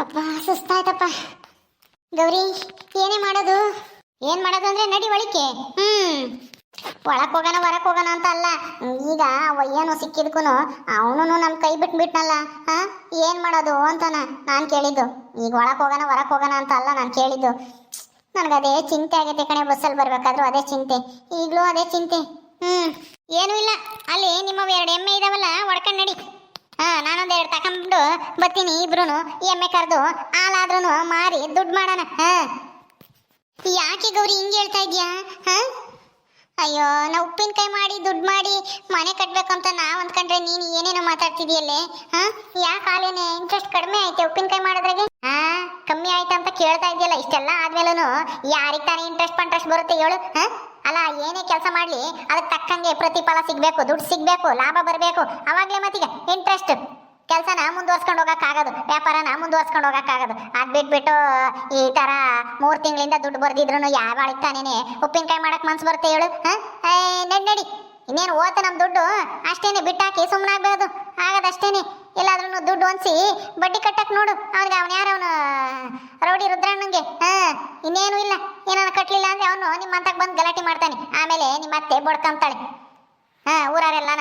ಅಪ್ಪ ಸುಸ್ತಾಯ್ತಪ್ಪ. ಗೌರಿ, ಏನೇ ಮಾಡೋದು? ಏನ್ ಮಾಡೋದು ಅಂದ್ರೆ ನಡಿ ಒಳಿಕೆ ಹ್ಮ್. ಒಳಕ್ ಹೋಗೋಣ, ಹೊರಕ್ ಹೋಗೋಣ ಅಂತ ಅಲ್ಲ. ಈಗ ಏನು ಸಿಕ್ಕಿದ್ಕೂ ಅವನು ನಮ್ ಕೈ ಬಿಟ್ಬಿಟ್ನಲ್ಲ. ಹಾ? ಏನ್ ಮಾಡೋದು ಅಂತಾನ ನಾನ್ ಕೇಳಿದ್ದು. ಈಗ ಒಳಕ್ ಹೋಗೋಣ, ಹೊರಕ್ ಹೋಗೋಣ ಅಂತ ಅಲ್ಲ ನಾನು ಕೇಳಿದ್ದು. ಅದೇ ಚಿಂತೆ ಆಗೈತೆ ಕಣೆ, ಬಸ್ಸಲ್ಲಿ ಬರ್ಬೇಕಾದ್ರೂ ಅದೇ ಚಿಂತೆ. ಈಗಲೂ ಅದೇ ಚಿಂತೆ. ಹ್ಮ್. ಏನೂ ಇಲ್ಲ. ಅಲ್ಲಿ ನಿಮ್ಮ ಎರಡು ಎಮ್ಮೆ ಇದಾವಲ್ಲ, ಹೊಡ್ಕೊಂಡ್ ನಡಿ. ನಾನೊಂದ್ ಎರಡು ತಕೊಂಡ್ಬಿಟ್ಟು ಬರ್ತೀನಿ ಇಬ್ರು ಎಮ್ಮೆ ಕರೆದು ಹಾಲಾದ್ರೂ ಮಾರಿ ದುಡ್ಡು ಮಾಡೋಣ. ಹಾ. ಯಾಕೆ ಗೌರಿ ಹಿಂಗೆ ಹೇಳ್ತಾ ಇದ್ಯಾ? ಅಯ್ಯೋ ನಾ ಉಪ್ಪಿನಕಾಯಿ ಮಾಡಿ, ದುಡ್ಡು ಮಾಡಿ ಮನೆ ಕಟ್ಟಬೇಕು ಅಂತ ನಾವ್ ಅಂದ್ಕೊಂಡ್ರೆ ನೀನು ಏನೇನೋ ಮಾತಾಡ್ತಿದೀಯಲ್ಲೇ? ಹಾ? ಯಾಕೆ ಹಾಲೇನೆ? ಇಂಟ್ರೆಸ್ಟ್ ಕಡಿಮೆ ಐತೆ ಉಪ್ಪಿನಕಾಯಿ ಮಾಡೋದ್ರಾಗೆ? ಹಾ, ಕಮ್ಮಿ ಆಯ್ತಾ ಅಂತ ಕೇಳ್ತಾ ಇದೆಯಲ್ಲ, ಇಷ್ಟೆಲ್ಲ ಆದ್ಮೇಲೂ ಯಾರಿಗೆ ತಾನೇ ಇಂಟ್ರೆಸ್ಟ್ ಪಂಟ್ರೆಸ್ಟ್ ಬರುತ್ತೆ ಹೇಳು. ಹಾ? ಅಲ್ಲ, ಏನೇ ಕೆಲಸ ಮಾಡಲಿ, ಅದಕ್ಕೆ ತಕ್ಕಂಗೆ ಪ್ರತಿಫಲ ಸಿಗಬೇಕು, ದುಡ್ಡು ಸಿಗಬೇಕು, ಲಾಭ ಬರಬೇಕು. ಅವಾಗಲೇ ಮತ್ತೀಗ ಇಂಟ್ರೆಸ್ಟ್ ಕೆಲಸನ ಮುಂದುವರ್ಸ್ಕೊಂಡು ಹೋಗೋಕ್ಕಾಗೋದು ವ್ಯಾಪಾರನ ಮುಂದುವರ್ಸ್ಕೊಂಡು ಹೋಗೋಕ್ಕಾಗೋದು ಅದು ಬಿಟ್ಬಿಟ್ಟು ಈ ಥರ ಮೂರು ತಿಂಗಳಿಂದ ದುಡ್ಡು ಬರ್ದಿದ್ರು ಯಾವ ತಾನೇನೆ ಉಪ್ಪಿನಕಾಯಿ ಮಾಡೋಕ್ಕೆ ಮನ್ಸು ಬರುತ್ತೆ ಹೇಳು, ಹಾಂ? ನಡಿ ನಡಿ. ಇನ್ನೇನು ಓತ ನಮ್ಮ ದುಡ್ಡು? ಅಷ್ಟೇನೆ ಬಿಟ್ಟಾಕಿ ಸುಮ್ಮನಾಗ್ಬೋದು ಆಗದಷ್ಟೇನೆ. ಎಲ್ಲಾದ್ರೂ ದುಡ್ಡು ಹೊಂದಿಸಿ ಬಡ್ಡಿ ಕಟ್ಟಕ್ ನೋಡು. ಅವನಿಗೆ ಅವನು ಯಾರು? ಅವನು ರೌಡಿ ರುದ್ರಣ್ಣಂಗೆ. ಹಾ, ಇನ್ನೇನು ಇಲ್ಲ. ಏನಾದ್ರು ಕಟ್ಟಲಿಲ್ಲ ಅಂದ್ರೆ ಅವನು ನಿಮ್ಮ ಅಂತಕ್ ಬಂದು ಗಲಾಟೆ ಮಾಡ್ತಾನೆ. ಆಮೇಲೆ ನಿಮ್ಮ ಅತ್ತೆ ಬಡ್ಕೊಂತಾಳೆ ಹಾ, ಊರವರೆಲ್ಲನ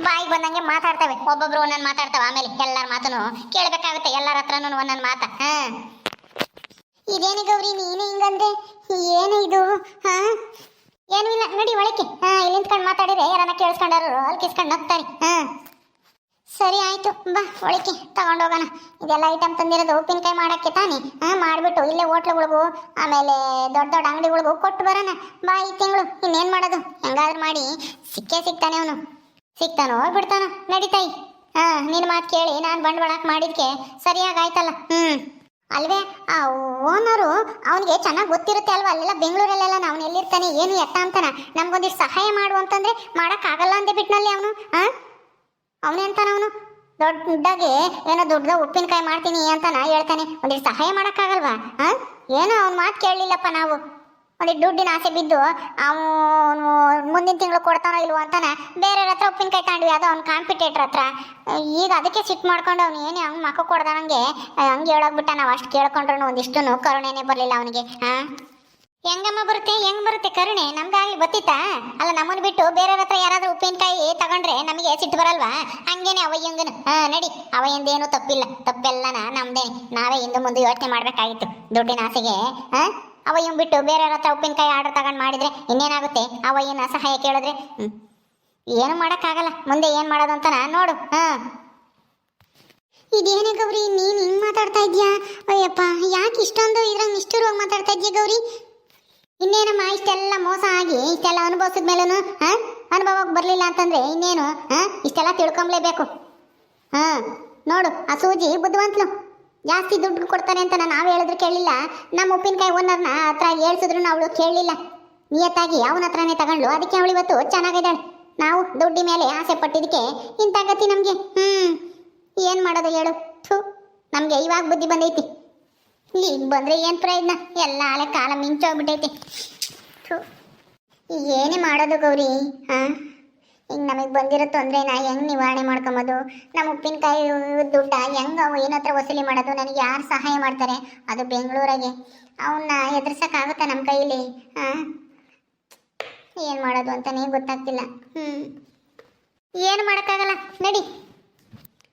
ಬಾಯಿಗೆ ಬಂದಂಗೆ ಮಾತಾಡ್ತವೆ. ಒಬ್ಬೊಬ್ರು ಒಂದೊಂದು ಮಾತಾಡ್ತವೆ. ಆಮೇಲೆ ಎಲ್ಲರ ಮಾತನು ಕೇಳಬೇಕಾಗುತ್ತೆ. ಎಲ್ಲರ ಹತ್ರನೂ ಒಂದೊಂದು ಮಾತ. ಹಾಂ. ಇದೇನು ಗೌರಿ ನೀನು ಹಿಂಗಂದ್ರೆ ಏನು ಇದು? ಹಾ? ಏನು ಇಲ್ಲ, ನಡಿ ಒಳಕ್ಕೆ. ಹಾ, ಇಲ್ಲಿ ನಿಂತ್ಕೊಂಡು ಮಾತಾಡಿದ್ರೆ ಯಾರನ್ನ ಕೇಳಿಸ್ಕೊಂಡಾರು ಅಲ್ಲಿ ಕಿಸ್ಕೊಂಡು ನಗ್ತಾರೆ ಹಾ. ಸರಿ ಆಯ್ತು, ಬಾ, ಒಳಕ್ಕೆ ತಗೊಂಡೋಗೋಣ ಇದೆಲ್ಲ ಐಟಮ್ ತಂದಿರೋದು ಉಪ್ಪಿನಕಾಯಿ ಮಾಡಕ್ಕೆ ತಾನೆ? ಹಾ, ಮಾಡ್ಬಿಟ್ಟು ಇಲ್ಲೇ ಹೋಟ್ಲುಗಳಿಗೂ, ಆಮೇಲೆ ದೊಡ್ಡ ದೊಡ್ಡ ಅಂಗಡಿಗಳಿಗೂ ಕೊಟ್ಟು ಬರೋಣ. ಬಾ, ಈ ತಿಂಗಳು, ಇನ್ನೇನ್ ಮಾಡೋದು? ಹೆಂಗಾದ್ರೂ ಮಾಡಿ, ಸಿಕ್ಕೇ ಸಿಗ್ತಾನೆ ಅವನು. ಸಿಗ್ತಾನೋ ಬಿಡ್ತಾನೋ ನಡಿತಾಯಿ ಹಾ ನಿನ್ನ ಮಾತು ಕೇಳಿ, ನಾನು ಬಂಡವಾಳಕ್ಕೆ ಮಾಡಿದ್ಕೆ ಸರಿಯಾಗಿ ಆಯ್ತಲ್ಲ? ಹ್ಮ್. ಅಲ್ವೇ? ಆ ಓನರು ಅವನಿಗೆ ಚೆನ್ನಾಗಿ ಗೊತ್ತಿರುತ್ತೆ ಅಲ್ವಾ? ಅಲ್ಲೆಲ್ಲ ಬೆಂಗಳೂರಲ್ಲೆಲ್ಲ ನಾವು ಎಲ್ಲಿರ್ತಾನೆ, ಏನು ಎತ್ತ ಅಂತಾನ? ನಮ್ಗೊಂದಿಷ್ಟು ಸಹಾಯ ಮಾಡು ಅಂತಂದ್ರೆ ಮಾಡೋಕ್ಕಾಗಲ್ಲ ಅಂದೆ ಬಿಟ್ನಲ್ಲಿ ಅವನು ಹಾ ಅವನೆಂತಾನ ಅವನು? ದೊಡ್ಡದಾಗಿ ಏನೋ ದೊಡ್ಡದ ಉಪ್ಪಿನಕಾಯಿ ಮಾಡ್ತೀನಿ ಅಂತಾನ ಹೇಳ್ತಾನೆ, ಒಂದಿಷ್ಟು ಸಹಾಯ ಮಾಡೋಕ್ಕಾಗಲ್ವಾ ಹಾಂ ಏನೋ ಅವ್ನ ಮಾತು ಕೇಳಲಿಲ್ಲಪ್ಪ ನಾವು. ಒಂದಿಟ್ಟು ದುಡ್ಡಿನ ಆಸೆ ಬಿದ್ದು ಅವನು ಮುಂದಿನ ತಿಂಗಳು ಕೊಡ್ತಾನೋ ಇಲ್ವೋ ಅಂತಾನೆ ಬೇರೆಯವ್ರ ಹತ್ರ ಉಪ್ಪಿನಕಾಯಿ ತಾಂಡ್ವಿ ಅದು ಅವ್ನ ಕಾಂಪಿಟೇಟರ್ ಹತ್ರ. ಈಗ ಅದಕ್ಕೆ ಸಿಟ್ಟು ಮಾಡ್ಕೊಂಡು ಅವ್ನು ಏನೇ ಹಂಗೆ ಮಕ್ಕ ಕೊಡ್ದಾನಂಗೆ ಹಂಗೆ ಹೇಳೋಗ್ಬಿಟ್ಟ ನಾವು ಅಷ್ಟು ಕೇಳ್ಕೊಂಡ್ರು ಒಂದಿಷ್ಟು ಕರುಣೆನೇ ಬರಲಿಲ್ಲ ಅವನಿಗೆ. ಹಾಂ? ಹೆಂಗಮ್ಮ ಬರುತ್ತೆ, ಹೆಂಗ್ ಬರುತ್ತೆ ಕರುಣೆ? ನಮ್ಗಾಗ್ಲಿ ಗೊತ್ತಿತ್ತಾ? ಅಲ್ಲ, ನಮ್ಮನ್ ಬಿಟ್ಟು ಬೇರೆಯವ್ರ ಹತ್ರ ಯಾರಾದ್ರೂ ಉಪ್ಪಿನಕಾಯಿ ತಗೊಂಡ್ರೆ ನಮಗೆ ಸಿಟ್ಟು ಬರಲ್ವಾ? ಹಂಗೇನೆ ಅವಯ್ಯಂಗನ ಹಾ, ನಡಿ. ಅವಯ್ಯಂದೇನು ತಪ್ಪಿಲ್ಲ. ತಪ್ಪೆಲ್ಲನ ನಮ್ದೇ ನಾವೇ ಹಿಂದೆ ಮುಂದೆ ಯೋಚನೆ ಮಾಡ್ಬೇಕಾಗಿತ್ತು ದುಡ್ಡಿನ ಆಸೆಗೆ. ಹಾ? ಅವಯ್ಯನ್ ಬಿಟ್ಟು ಬೇರೆಯವ್ರ ಹತ್ರ ಉಪ್ಪಿನಕಾಯಿ ಆರ್ಡರ್ ತಗೊಂಡು ಮಾಡಿದ್ರೆ ಇನ್ನೇನಾಗುತ್ತೆ? ಅವಯ್ಯನ ಸಹಾಯ ಕೇಳಿದ್ರೆ? ಏನು ಮಾಡೋಕ್ಕಾಗಲ್ಲ. ಮುಂದೆ ಏನು ಮಾಡೋದು ಅಂತ ನೋಡು. ಹಾಂ. ಇದೇನೇ ಗೌರಿ? ನೀನು ಹಿಂಗೆ ಮಾತಾಡ್ತಾ ಇದ್ಯಾ? ಅಯ್ಯಪ್ಪ, ಯಾಕೆ ಇಷ್ಟೊಂದು ಇದ್ರಾಗ ನಿಷ್ಠುರವಾಗಿ ಮಾತಾಡ್ತಾ ಇದ್ಯಾ ಗೌರಿ? ಇನ್ನೇನಮ್ಮ, ಇಷ್ಟೆಲ್ಲ ಮೋಸ ಆಗಿ, ಇಷ್ಟೆಲ್ಲ ಅನುಭವಿಸಿದ ಮೇಲೂ ಹಾಂ? ಅನುಭವಕ್ಕೆ ಬರಲಿಲ್ಲ ಅಂತಂದ್ರೆ ಇನ್ನೇನು, ಹಾಂ? ಇಷ್ಟೆಲ್ಲ ತಿಳ್ಕೊಂಬ್ಲೇಬೇಕು. ಹಾಂ. ನೋಡು, ಆ ಸೂಜಿ ಬುದ್ಧಿವಂತಲು ಜಾಸ್ತಿ ದುಡ್ಡು ಕೊಡ್ತಾನೆ ಅಂತ ನಾವು ಹೇಳಿದ್ರು ಕೇಳಲಿಲ್ಲ ನಮ್ಮ ಉಪ್ಪಿನಕಾಯಿ ಓನರ್ನ ಹತ್ರ ಹೇಳ್ಸಿದ್ರು ಅವಳು ಕೇಳಲಿಲ್ಲ ನಿಯತ್ತಾಗಿ ಅವನ ಹತ್ರನೇ ತಗೊಂಡ್ಲು ಅದಕ್ಕೆ ಅವಳು ಇವತ್ತು ಚೆನ್ನಾಗಿದ್ದಾಳೆ. ನಾವು ದುಡ್ಡಿ ಮೇಲೆ ಆಸೆ ಪಟ್ಟಿದ್ದಕ್ಕೆ ಇಂಥ ಗತಿ ನಮಗೆ. ಹ್ಞೂ ಏನು ಮಾಡೋದು ಹೇಳು? ಥೂ. ನಮಗೆ ಇವಾಗ ಬುದ್ಧಿ ಬಂದೈತಿ. ಈಗ ಬಂದರೆ ಏನು ಪ್ರಯೋಜನ? ಎಲ್ಲ ಹಳೆ ಕಾಲ ಮಿಂಚೋಗ್ಬಿಟ್ಟೈತಿ ಥೂ. ಏನೇ ಮಾಡೋದು ಗೌರಿ? ಹಾ? ಈಗ ನಮಗೆ ಬಂದಿರೋ ತೊಂದರೆನ ಹೆಂಗ್ ನಿವಾರಣೆ ಮಾಡ್ಕೊಂಬೋದು ನಮ್ಮ ಉಪ್ಪಿನಕಾಯಿ ದುಡ್ಡ ಹೆಂಗ್ ಅವು ಏನ ಹತ್ರ ವಸೂಲಿ ಮಾಡೋದು? ನನಗೆ ಯಾರು ಸಹಾಯ ಮಾಡ್ತಾರೆ? ಅದು ಬೆಂಗಳೂರಾಗೆ. ಅವನ್ನ ಎದುರ್ಸಕ್ಕಾಗುತ್ತಾ ನಮ್ಮ ಕೈಲಿ? ಹಾಂ ಏನು ಮಾಡೋದು ಅಂತಾನೆ ಗೊತ್ತಾಗ್ತಿಲ್ಲ. ಹ್ಮ್. ಏನು ಮಾಡೋಕ್ಕಾಗಲ್ಲ? ನಡಿ.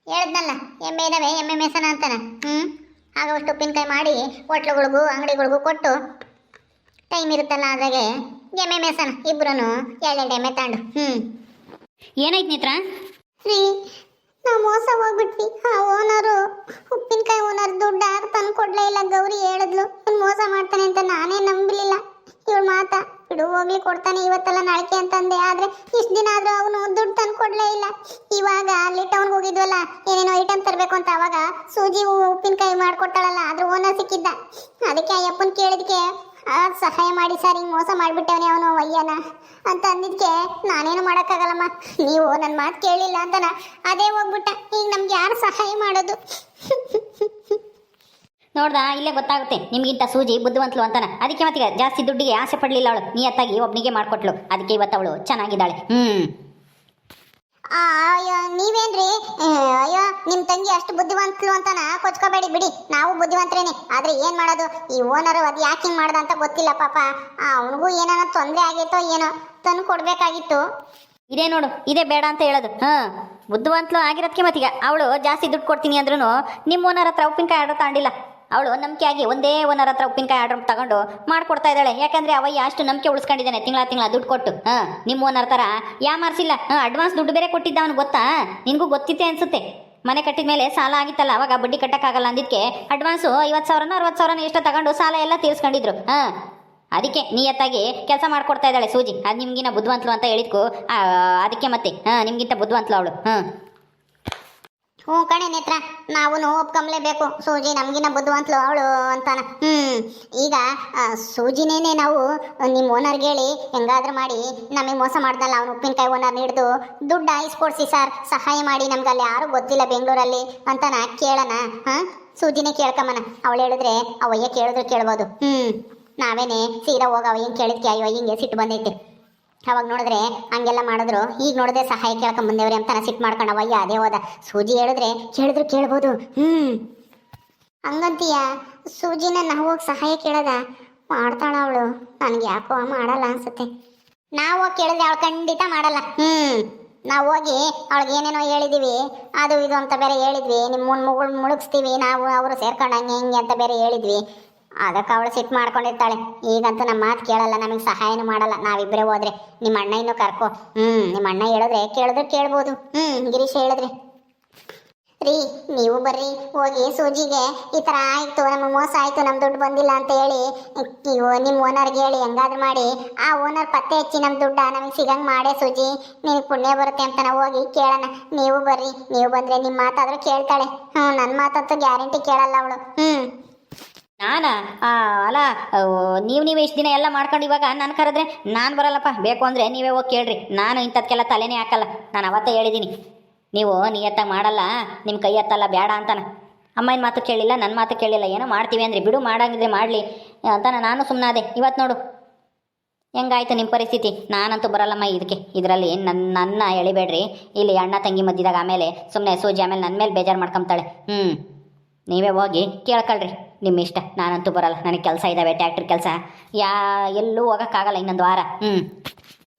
ಹೇಳ್ದ್ನಲ್ಲ, ಎಮ್ಮೆ ಇದಾವೆ, ಎಮ್ಮೆ ಮೇಸನ ಅಂತಾನೆ. ಹ್ಮ್. ಆಗ ಅಷ್ಟು ಉಪ್ಪಿನಕಾಯಿ ಮಾಡಿ ಹೋಟ್ಲುಗಳಿಗೂ, ಅಂಗಡಿಗಳಿಗೂ ಕೊಟ್ಟು ಟೈಮ್ ಇರುತ್ತಲ್ಲ ಅದ್ರಾಗೆ ಎಮ್ಮೆ ಮೇಸನ ಇಬ್ರು ಎರಡೆರಡು ಎಮ್ಮೆ ತಾಂಡು. ಹ್ಮ್. ಏನಾಯ್ತು ನೇತ್ರ? ರೀ, ನಾವು ಮೋಸ ಹೋಗ್ಬಿಟ್ವಿ. ಆ ಓನರು ಉಪ್ಪಿನಕಾಯಿ ಓನರ್ ದುಡ್ಡು ತಂದು ಕೊಡ್ಲೇ ಇಲ್ಲ. ಗೌರಿ ಹೇಳಿದ್ಲು ಮೋಸ ಮಾಡ್ತಾನೆ ಅಂತ ನಾನೇ ನಂಬಲಿಲ್ಲ. ಇವಳು ಮಾತಾ, ಬಿಡು, ಹೋಗ್ಲಿ, ಕೊಡ್ತಾನೆ ಇವತ್ತೆಲ್ಲ ನಾಳಿಕೆ ಅಂತಂದೆ. ಆದ್ರೆ ಇಷ್ಟು ದಿನ ಆದ್ರೂ ಅವನು ದುಡ್ಡು ತಂದು ಕೊಡ್ಲೇ ಇಲ್ಲ. ಇವಾಗ ಅಲ್ಲಿ ಟೌನ್ಗೆ ಹೋಗಿದ್ವಲ್ಲ, ಏನೇನೋ ಐಟಮ್ ತರಬೇಕು ಅಂತ ಅವಾಗ ಸೂಜಿ ಉಪ್ಪಿನಕಾಯಿ ಮಾಡ್ಕೊಟ್ಟಾಳಲ್ಲ ಆದ್ರೂ ಓನರ್ ಸಿಕ್ಕಿದ್ದ. ಅದಕ್ಕೆ ಆ ಅಪ್ಪನ ಆ ಸಹಾಯ ಮಾಡಿ ಸರ್ ಹಿಂಗೆ ಮೋಸ ಮಾಡಿಬಿಟ್ಟವನೇ ಅವನು ಅಯ್ಯನ ಅಂತ ಅಂದಿದ್ದಕ್ಕೆ ನಾನೇನು ಮಾಡೋಕ್ಕಾಗಲ್ಲಮ್ಮ. ನೀವು ನನ್ನ ಮಾತು ಕೇಳಿಲ್ಲ ಅಂತನ. ಅದೇ ಹೋಗ್ಬಿಟ್ಟ. ಈಗ ನಮ್ಗೆ ಯಾರು ಸಹಾಯ ಮಾಡೋದು? ನೋಡ್ದಾ ಇಲ್ಲೇ ಗೊತ್ತಾಗುತ್ತೆ. ನಿಮ್ಗಿಂತ ಸೂಜಿ ಬುದ್ಧಿವಂತಲು ಅಂತಾನ. ಅದಕ್ಕೆ ಮತ್ತೀಗ ಜಾಸ್ತಿ ದುಡ್ಡಿಗೆ ಆಸೆ ಪಡಲಿಲ್ಲ ಅವಳು. ನಿಯತ್ತಾಗಿ ಒಬ್ಬನಿಗೆ ಮಾಡಿಕೊಟ್ಲು. ಅದಕ್ಕೆ ಇವತ್ತು ಅವಳು ಚೆನ್ನಾಗಿದ್ದಾಳೆ. ಹ್ಮ್. ಆ, ಅಯ್ಯೋ ನೀವೇನ್ರಿ? ಅಯ್ಯೋ ನಿಮ್ ತಂಗಿ ಅಷ್ಟು ಬುದ್ಧಿವಂತಲು ಅಂತ ಕೊಚ್ಕೋಬೇಡಿ, ಬಿಡಿ. ನಾವು ಬುದ್ಧಿವಂತರೇನೆ. ಆದ್ರೆ ಏನ್ ಮಾಡೋದು? ಈ ಓನರ್ ಅದು ಯಾಕೆ ಹಿಂಗ್ ಮಾಡ್ದ ಅಂತ ಗೊತ್ತಿಲ್ಲ ಪಾಪ. ಅವನಿಗೂ ಏನಾನ ತೊಂದ್ರೆ ಆಗೈತೋ ಏನೋ ತಂದು ಕೊಡ್ಬೇಕಾಗಿತ್ತು. ಇದೇ ನೋಡು, ಇದೇ ಬೇಡ ಅಂತ ಹೇಳೋದು. ಹಾಂ, ಬುದ್ಧಿವಂತಲು ಆಗಿರೋದಕ್ಕೆ ಮತ್ತೀಗ. ಅವಳು ಜಾಸ್ತಿ ದುಡ್ಡು ಕೊಡ್ತೀನಿ ಅಂದ್ರೂ ನಿಮ್ಮ ಓನರ್ ಹತ್ರ ಉಪ್ಪಿನಕಾಯಿ ಆರ್ಡರ್ ತಗೊಂಡಿಲ್ಲ. ಅವಳು ನಂಬಿಕೆ ಆಗಿ ಒಂದೇ ಓನರ್ ಹತ್ರ ಉಪ್ಪಿನಕಾಯಿ ಆರ್ಡರ್ ತಗೊಂಡು ಮಾಡ್ಕೊಡ್ತಾ ಇದ್ದಾಳೆ. ಯಾಕಂದ್ರೆ ಅವಯ್ಯ ಅಷ್ಟು ನಂಬಿಕೆ ಉಳಿಸ್ಕೊಂಡಿದ್ದಾನೆ, ತಿಂಗಳ ತಿಂಗಳ ದುಡ್ಡು ಕೊಟ್ಟು. ಹಾಂ ನಿಮ್ಮ ಓನರ್ ಥರ. ಯಾ ಮಾರ್ಸಿಲ್ಲ ಹಾಂ ಅಡ್ವಾನ್ಸ್ ದುಡ್ಡು ಬೇರೆ ಕೊಟ್ಟಿದ್ದ ಅವ್ನಿಗೆ ಗೊತ್ತಾ? ನಿನಗೂ ಗೊತ್ತಿತ್ತೆ ಅನ್ಸುತ್ತೆ. ಮನೆ ಕಟ್ಟಿದ ಮೇಲೆ ಸಾಲ ಆಗಿತ್ತಲ್ಲ, ಅವಾಗ ಬಡ್ಡಿ ಕಟ್ಟಕ್ಕಾಗಲ್ಲ ಅಂದಿದ್ಕೆ ಅಡ್ವಾನ್ಸು ಐವತ್ತು ಸಾವಿರನೋ ಅರವತ್ತು ಸಾವಿರನೋ ಎಷ್ಟೋ ತಗೊಂಡು ಸಾಲ ಎಲ್ಲ ತೀರಿಸ್ಕೊಂಡಿದ್ರು. ಹಾಂ. ಅದಕ್ಕೆ ನಿಯತ್ತಾಗಿ ಕೆಲಸ ಮಾಡ್ಕೊಡ್ತಾ ಇದ್ದಾಳೆ ಸೂಜಿ. ಅದು ನಿಮ್ಗಿನ್ನ ಬುದ್ಧಿವಂತಲು ಅಂತ ಹೇಳಿದ್ಕು. ಅದಕ್ಕೆ ಮತ್ತೆ, ಹಾಂ, ನಿಮ್ಗಿಂತ ಬುದ್ಧಿವಂತಲು ಅವಳು. ಹಾಂ. ಹ್ಞೂ ಕಣೆ ನೇತ್ರ ನಾವು ಒಪ್ಕೊಂಬ್ಲೇಬೇಕು. ಸೂಜಿ ನಮಗಿನ ಬುದ್ಧಿವಂತಲು ಅವಳು ಅಂತಾನ. ಹ್ಞೂ ಈಗ ಸೂಜಿನೇನೆ ನಾವು ನಿಮ್ಮ ಓನರ್ಗೆ ಹೇಳಿ, ಹೆಂಗಾದ್ರೂ ಮಾಡಿ, ನಮಗೆ ಮೋಸ ಮಾಡ್ದಲ್ಲ ಅವ್ನು ಉಪ್ಪಿನಕಾಯಿ ಓನರ್ ಹಿಡಿದು, ದುಡ್ಡು ಆಯಿಸ್ಕೊಡ್ಸಿ ಸರ್, ಸಹಾಯ ಮಾಡಿ ನಮ್ಗೆ ಅಲ್ಲಿ ಯಾರು ಗೊತ್ತಿಲ್ಲ ಬೆಂಗಳೂರಲ್ಲಿ ಅಂತಾನ ಕೇಳೋಣ ಹಾಂ? ಸೂಜಿನೇ ಕೇಳ್ಕಮ್ಮನ. ಅವಳು ಹೇಳಿದ್ರೆ ಅವಯ್ಯ ಕೇಳಿದ್ರು ಕೇಳ್ಬೋದು. ಹ್ಞೂ ನಾವೇನೆ ಸೀದಾ ಹೋಗವ ಹಿಂಗೆ ಕೇಳಿದ್ಕೆ, ಅಯ್ಯೋ, ಹಿಂಗೆ ಸಿಟ್ಟು ಬಂದೈತೆ. ಅವಾಗ ನೋಡಿದ್ರೆ ಹಂಗೆಲ್ಲ ಮಾಡಿದ್ರು. ಈಗ ನೋಡಿದ್ರೆ ಸಹಾಯ ಕೇಳ್ಕೊಂಡ್ ಬಂದೇವ್ರಿ ಅಂತ ಸಿಟ್ಟು ಮಾಡ್ಕೊಂಡ ಅವಯ್ಯ ಅದೇ ಹೋದ. ಸೂಜಿ ಹೇಳಿದ್ರೆ ಕೇಳಿದ್ರು ಕೇಳ್ಬೋದು. ಹ್ಮ್. ಹಂಗಂತೀಯ? ಸೂಜಿನ ನಾವು ಹೋಗಿ ಸಹಾಯ ಕೇಳದ? ಮಾಡ್ತಾಳ ಅವಳು. ನನ್ಗೆ ಯಾಕೋ ಮಾಡಲ್ಲ ಅನ್ಸುತ್ತೆ. ನಾವು ಹೋಗಿ ಕೇಳಿದ್ರೆ ಅವಳು ಖಂಡಿತ ಮಾಡಲ್ಲ. ಹ್ಮ್. ನಾವು ಹೋಗಿ ಅವಳಿಗೆ ಏನೇನೋ ಹೇಳಿದೀವಿ. ಅದು ಇದು ಅಂತ ಬೇರೆ ಹೇಳಿದ್ವಿ. ನಿಮ್ಮ ಮುಗುಳ್ ಮುಳುಗಿಸ್ತೀವಿ. ನಾವು ಅವರು ಸೇರ್ಕೊಂಡು ಹಂಗೆ ಹಿಂಗೆ ಅಂತ ಬೇರೆ ಹೇಳಿದ್ವಿ. ಅದಕ್ಕೆ ಅವಳು ಸಿಟ್ಟು ಮಾಡ್ಕೊಂಡಿರ್ತಾಳೆ. ಈಗಂತೂ ನಮ್ಮ ಮಾತು ಕೇಳಲ್ಲ, ನಮಗೆ ಸಹಾಯನೂ ಮಾಡಲ್ಲ. ನಾವಿಬ್ಬರೇ ಹೋದ್ರೆ ನಿಮ್ಮ ಅಣ್ಣ ಇನ್ನೂ ಕರ್ಕೊ. ಹ್ಞೂ ನಿಮ್ಮ ಅಣ್ಣ ಹೇಳಿದ್ರೆ ಕೇಳಿದ್ರೆ ಕೇಳ್ಬೋದು. ಹ್ಮ್, ಗಿರೀಶ್ ಹೇಳಿದ್ರೆ. ರೀ, ನೀವು ಬರ್ರಿ. ಹೋಗಿ ಸೂಜಿಗೆ ಈ ಥರ ಆಯಿತು, ನಮ್ಮ ಮೋಸ ಆಯಿತು ನಮ್ಮ ದುಡ್ಡು ಬಂದಿಲ್ಲ ಅಂತ ಹೇಳಿ ನಿಮ್ಮ ಓನರ್ಗೆ ಹೇಳಿ ಹೆಂಗಾದ್ರೂ ಮಾಡಿ, ಆ ಓನರ್ ಪತ್ತೆ ಹಚ್ಚಿ ನಮ್ಮ ದುಡ್ಡ ನಮಗೆ ಸಿಗಂಗೆ ಮಾಡೇ ಸೂಜಿ. ನಿನಗೆ ಪುಣ್ಯ ಬರುತ್ತೆ ಅಂತ ನಾವು ಹೋಗಿ ಕೇಳೋಣ. ನೀವು ಬರ್ರಿ, ನೀವು ಬಂದರೆ ನಿಮ್ಮ ಮಾತಾದರೂ ಕೇಳ್ತಾಳೆ. ಹ್ಞೂ ನನ್ನ ಮಾತಂತೂ ಗ್ಯಾರಂಟಿ ಕೇಳಲ್ಲ ಅವಳು. ಹ್ಞೂ ನಾನಾ? ಅಲ್ಲ ನೀವು ನೀವು ಇಷ್ಟು ದಿನ ಎಲ್ಲ ಮಾಡ್ಕೊಂಡು ಇವಾಗ ನಾನು ಕರೆದ್ರೆ ನಾನು ಬರಲ್ಲಪ್ಪ. ಬೇಕು ಅಂದರೆ ನೀವೇ ಹೋಗಿ ಕೇಳ್ರಿ. ನಾನು ಇಂಥದ್ಕೆಲ್ಲ ತಲೆನೇ ಹಾಕಲ್ಲ. ನಾನು ಅವತ್ತೇ ಹೇಳಿದ್ದೀನಿ ನೀವು ನಿಯತ್ತಾಗಿ ಮಾಡಲ್ಲ. ನಿಮ್ಮ ಕೈ ಎತ್ತಲ್ಲ ಬೇಡ ಅಂತಾನ. ಅಮ್ಮನ ಮಾತು ಕೇಳಿಲ್ಲ ನನ್ನ ಮಾತು ಕೇಳಿಲ್ಲ. ಏನೋ ಮಾಡ್ತೀವಿ ಅಂದ್ರೆ ಬಿಡು, ಮಾಡಂಗಿದ್ರೆ ಮಾಡಲಿ ಅಂತಾನ ನಾನು ಸುಮ್ಮನಾದೆ ಇವತ್ತು ನೋಡು. ಹೆಂಗಾಯ್ತು ನಿಮ್ಮ ಪರಿಸ್ಥಿತಿ? ನಾನಂತೂ ಬರಲ್ಲಮ್ಮ ಇದಕ್ಕೆ ಇದರಲ್ಲಿ ನನ್ನ ನನ್ನ ಎಳಿಬೇಡ್ರಿ. ಇಲ್ಲಿ ಅಣ್ಣ ತಂಗಿ ಮಧ್ಯದಾಗ ಆಮೇಲೆ ಸುಮ್ಮನೆ ಸೂಜಿ ಆಮೇಲೆ ನನ್ನ ಮೇಲೆ ಬೇಜಾರು ಮಾಡ್ಕೊಂತಾಳೆ ಹ್ಞೂ ನೀವೇ ಹೋಗಿ ಕೇಳ್ಕೊಳ್ರಿ. ನಿಮ್ಮ ಇಷ್ಟ. ನಾನಂತೂ ಬರಲ್ಲ. ನನಗೆ ಕೆಲಸ ಇದ್ದಾವೆ ಟ್ಯಾಕ್ಟ್ರಿ ಕೆಲಸ. ಯಾ ಎಲ್ಲೂ ಹೋಗೋಕ್ಕಾಗಲ್ಲ ಇನ್ನೊಂದು ವಾರ. ಹ್ಞೂ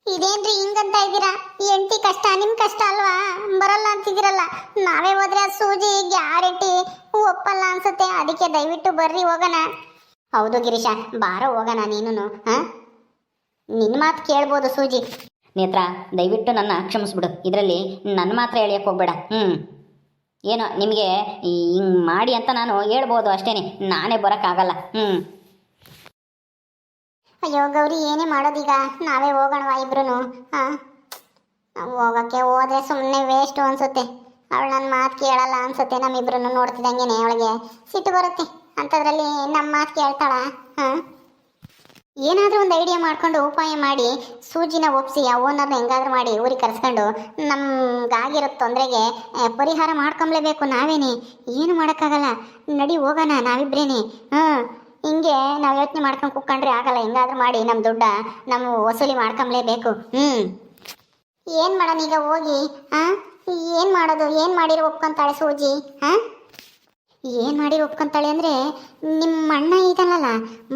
ಇದೇನ್ರಿ ಹಿಂಗಂತ ಇದ್ದೀರಾ? ಎಂಟಿ ಕಷ್ಟ ನಿಮ್ ಕಷ್ಟ ಅಲ್ವಾ? ಬರಲ್ಲ ಅಂತಿದ್ದೀರಲ್ಲ. ನಾವೇ ಹೋದ್ರೆ ಸೂಜಿ ಗ್ಯಾರಂಟಿ ಒಪ್ಪಲ್ಲ ಅನ್ಸುತ್ತೆ. ಅದಕ್ಕೆ ದಯವಿಟ್ಟು ಬರ್ರಿ ಹೋಗೋಣ. ಹೌದು ಗಿರೀಶ ಬಾರ ಹೋಗೋಣ ನೀನು ಹಾ? ನಿನ್ನ ಮಾತು ಕೇಳ್ಬೋದು ಸೂಜಿ. ನೇತ್ರ ದಯವಿಟ್ಟು ನನ್ನ ಕ್ಷಮಿಸ್ಬಿಡು. ಇದರಲ್ಲಿ ನನ್ನ ಮಾತ್ರ ಎಳಿಯಕ್ ಹೋಗ್ಬೇಡ. ಹ್ಞೂ ಏನೋ ನಿಮಗೆ ಹಿಂಗೆ ಮಾಡಿ ಅಂತ ನಾನು ಹೇಳ್ಬೋದು ಅಷ್ಟೇ ನಾನೇ ಬರೋಕ್ಕಾಗಲ್ಲ. ಹ್ಞೂ ಅಯ್ಯೋ ಗೌರಿ, ಏನೇ ಮಾಡೋದೀಗ? ನಾವೇ ಹೋಗೋಣವಾ ಇಬ್ರು ಹಾಂ ಹೋಗಕ್ಕೆ ಹೋದ್ರೆ ಸುಮ್ಮನೆ ವೇಸ್ಟು ಅನ್ಸುತ್ತೆ. ಅವಳು ನನ್ನ ಮಾತು ಕೇಳಲ್ಲ ಅನ್ಸುತ್ತೆ ನಮ್ಮಿಬ್ರು ನೋಡ್ತಿದ್ದಂಗೆ ಅವಳಿಗೆ. ಸಿಟ್ಟು ಬರುತ್ತೆ. ಅಂಥದ್ರಲ್ಲಿ ನಮ್ಮ ಮಾತು ಕೇಳ್ತಾಳ? ಹಾ ಏನಾದರೂ ಒಂದು ಐಡಿಯಾ ಮಾಡ್ಕೊಂಡು ಉಪಾಯ ಮಾಡಿ, ಸೂಜಿನ ಒಪ್ಸಿ ಆ ಓನರ್ನ ಹೆಂಗಾದ್ರೂ ಮಾಡಿ ಊರಿಗೆ ಕರೆಸ್ಕೊಂಡು ನಮ್ಗಾಗಿರೋ ತೊಂದರೆಗೆ ಪರಿಹಾರ ಮಾಡ್ಕೊಂಬಲೇಬೇಕು ನಾವೇನೆ. ಏನು ಮಾಡೋಕ್ಕಾಗಲ್ಲ. ನಡಿ ಹೋಗೋಣ, ನಾವಿಬ್ರೇನೆ. ಹಾಂ, ಹಿಂಗೆ ನಾವು ಯೋಚನೆ ಮಾಡ್ಕೊಂಡು ಕುಕ್ಕೊಂಡ್ರೆ ಆಗಲ್ಲ. ಹೆಂಗಾದ್ರೂ ಮಾಡಿ ನಮ್ಮ ದುಡ್ಡ ನಮ್ಮ ವಸೂಲಿ ಮಾಡ್ಕೊಂಬ್ಲೇಬೇಕು. ಹ್ಞೂ ಏನು ಮಾಡೋಣ ಈಗ ಹೋಗಿ? ಹಾಂ ಏನು ಮಾಡೋದು? ಏನು ಮಾಡಿರೋ ಒಪ್ಕೊಂತಾಳೆ ಸೂಜಿ? ಹಾಂ? ಏನು ಮಾಡಿ ಒಪ್ಕೊಂತಾಳೆ ಅಂದರೆ ನಿಮ್ಮ ಅಣ್ಣ ಇದ್ದಾನಲ್ಲ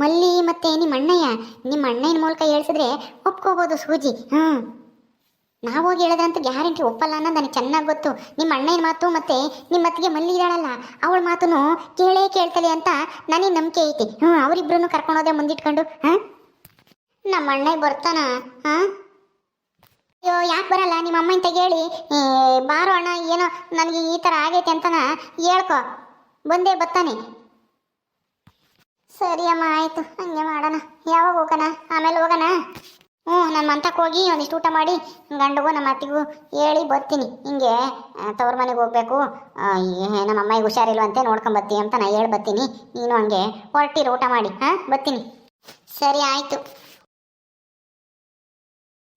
ಮಲ್ಲಿ ಮತ್ತೆ ನಿಮ್ಮ ಅಣ್ಣಯ್ಯ ನಿಮ್ಮ ಅಣ್ಣನ ಮೂಲಕ ಹೇಳ್ಸಿದ್ರೆ ಒಪ್ಕೋಬೋದು ಸೂಜಿ ಹ್ಞೂ ನಾವು ಹೋಗಿ ಹೇಳಿದ್ರಂತೂ ಗ್ಯಾರಂಟಿ ಒಪ್ಪಲ್ಲ ಅನ್ನೋದು ನನಗೆ ಚೆನ್ನಾಗಿ ಗೊತ್ತು. ನಿಮ್ಮ ಅಣ್ಣನ ಮಾತು ಮತ್ತೆ ನಿಮ್ಮ ಅತ್ತಿಗೆ ಮಲ್ಲಿ ಇದ್ದಾಳಲ್ಲ ಅವಳ ಮಾತನ್ನು ಕೇಳೇ ಕೇಳ್ತಾಳೆ ಅಂತ ನನಗೆ ನಂಬಿಕೆ ಐತಿ. ಹ್ಞೂ ಅವರಿಬ್ರು ಕರ್ಕೊಂಡೋದೆ ಮುಂದಿಟ್ಕೊಂಡು, ಹಾಂ? ನಮ್ಮ ಅಣ್ಣ ಬರ್ತಾನ, ಹಾಂ? ಅಯ್ಯೋ, ಯಾಕೆ ಬರಲ್ಲ? ನಿಮ್ಮ ಅಮ್ಮನ ಹೇಳಿ ಬಾರೋ ಅಣ್ಣ, ಏನೋ ನನಗೆ ಈ ಥರ ಆಗೈತೆ ಅಂತನ ಹೇಳ್ಕೊ. ಬಂದೇ ಬರ್ತಾನೆ. ಸರಿ ಅಮ್ಮ, ಆಯಿತು. ಹಂಗೆ ಮಾಡೋಣ. ಯಾವಾಗ ಹೋಗೋಣ? ಆಮೇಲೆ ಹೋಗೋಣ? ಹ್ಞೂ ನಮ್ಮ ಮಂತಕ್ಕೆ ಹೋಗಿ ಒಂದಿಷ್ಟು ಊಟ ಮಾಡಿ ಗಂಡಗೂ ನಮ್ಮ ಅತ್ತಿಗೂ ಹೇಳಿ ಬರ್ತೀನಿ. ಹಿಂಗೆ ತವ್ರ ಮನೆಗೆ ಹೋಗ್ಬೇಕು. ನಮ್ಮ ಅಮ್ಮಗೆ ಹುಷಾರಿಲ್ವಂತೆ ನೋಡ್ಕೊಂಬತ್ತೀನಿ ಅಂತ ನಾ ಹೇಳಿ ಬರ್ತೀನಿ ನೀನು ಹಂಗೆ ಹೊರಟಿರು, ಊಟ ಮಾಡಿ. ಹಾಂ, ಬರ್ತೀನಿ. ಸರಿ, ಆಯಿತು.